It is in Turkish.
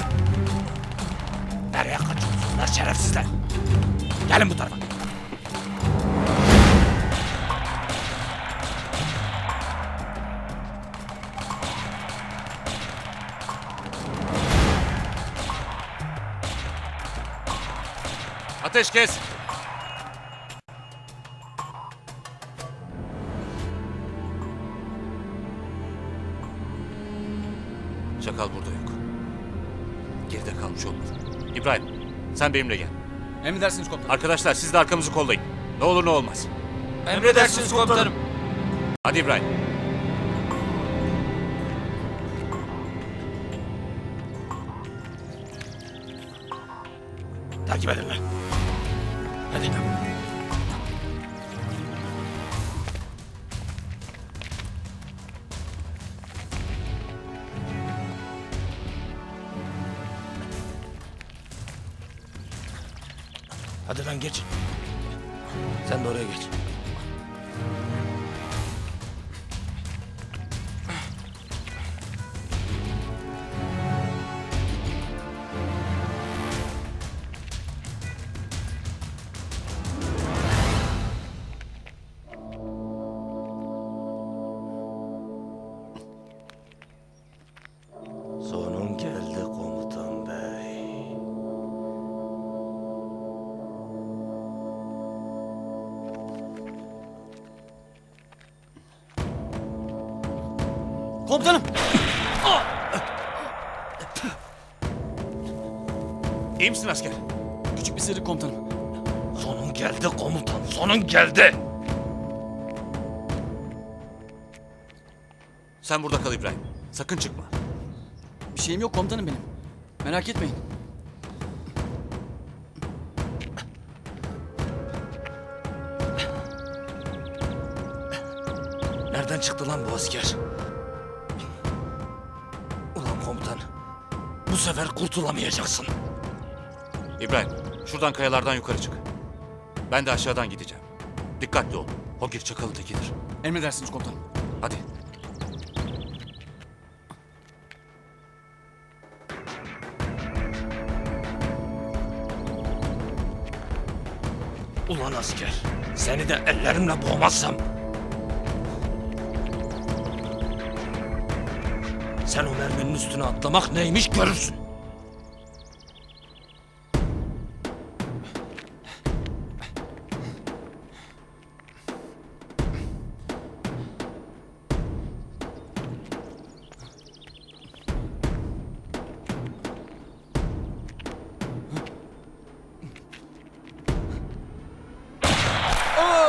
lan! Nereye kaçıyorsunuz lan şerefsizler? Gelin bu tarafa. Ateş kes. Çakal burada yok. Geride kalmış olmalı. İbrahim, sen benimle gel. Emredersiniz komutanım. Arkadaşlar siz de arkamızı kollayın. Ne olur ne olmaz. Emredersiniz komutanım. Hadi İbrahim. Takip edin lan. Hadi. Hadi lan geç. Sen de oraya geç. Komutanım. İyi misin asker? Küçük bir sıyrık komutanım. Sonun geldi komutan. Sonun geldi. Sen burada kal İbrahim. Sakın çıkma. Bir şeyim yok komutanım benim. Merak etmeyin. Nereden çıktı lan bu asker? Sefer kurtulamayacaksın. İbrahim, şuradan kayalardan yukarı çık. Ben de aşağıdan gideceğim. Dikkatli ol. O gir çakalın tekidir. Emredersiniz komutanım. Hadi. Ulan asker. Seni de ellerimle boğmazsam. Sen o merminin üstüne atlamak neymiş görürsün.